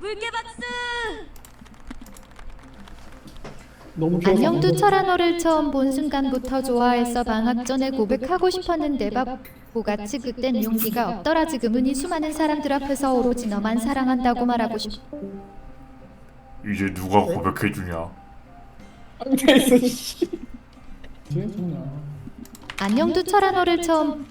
물개 박수! 너무 좋아서 안녕두 너무 철한어를 처음 본 순간부터 좋아했어 방학 전에 고백하고 싶었는데 바보같이 그땐 용기가 없더라 지금은 이 수많은 사람들 앞에서 오로지 너만 사랑한다고 말하고 싶어 이제 누가 고백해주냐? 씨. 재밌구나. 안녕두 철한어를 처음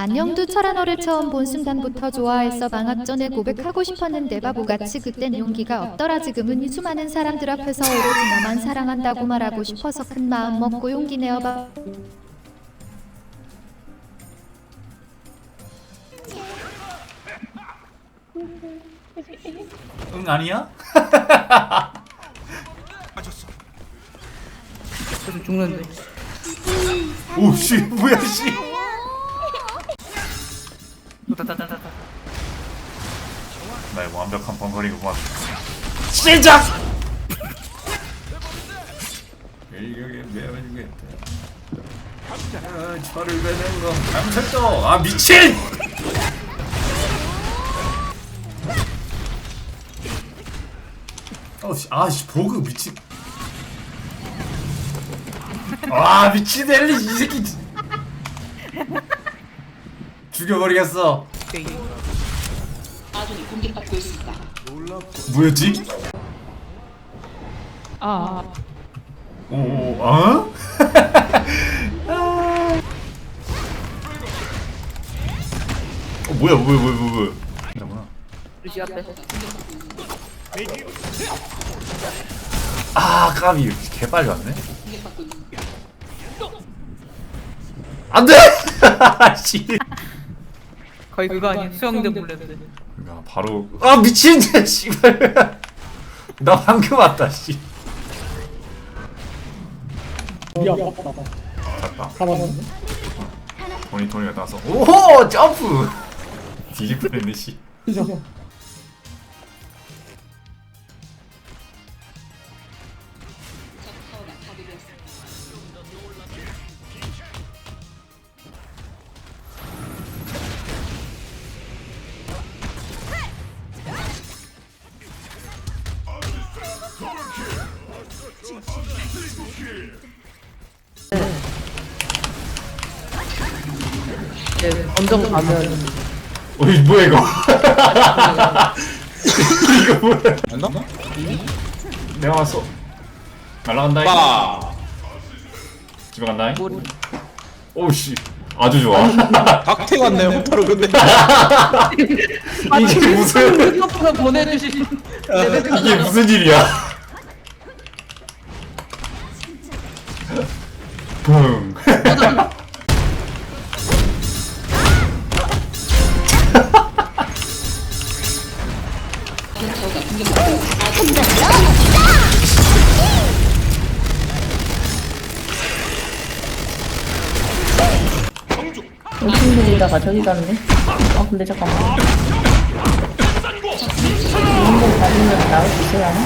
안녕두 철한어를 처음 본 순간부터 좋아했어 방학 전에 고백하고 싶었는데 바보같이 그땐 용기가 없더라 지금은 이 수많은 사람들 앞에서 오로지 너만 사랑한다고 말하고 싶어서 큰 마음 먹고 용기 내어봐 응 아니야? 그래도 죽는데. 오씨 뭐야 씨. 따따따따따. 나의 완벽한 벙커리구만. 시작. 아, 저를 베는 거 감췄죠. 아 미친. 어씨 아씨 보그 미친. 아 미친 엘리 이 새끼. 죽여버리겠어. 뭐였지? 아, 오, 오, 어? 어 뭐야 뭐야 뭐야 뭐야 뭐야. 루시 앞에. 아 까비. 개 빨리 왔네. 안돼! 씨 거의 그거 아니야? 수영대 블랙. 야 바로 아 미친 씨발 나 방금 왔다 씨 우리 아깝다. 갔다 잡았는데. 토니 토니가 따서 오호 점프 뻔했네 씨 그죠? 네, 언덕 가면 어이 뭐야 이거? 이거 뭐야? 안다? 내가 왔어. 날라간다 빠! 집에 간다 뭐 오씨. 아주 좋아. 박태 같네 호타루 근데. 이게 무슨 생각보다 보내주신 이게 무슨 일이야? 붕 친구들이다가 저기 갔네. 아 근데 잠깐만. 한번 받으면 나올 수 있어야 하나?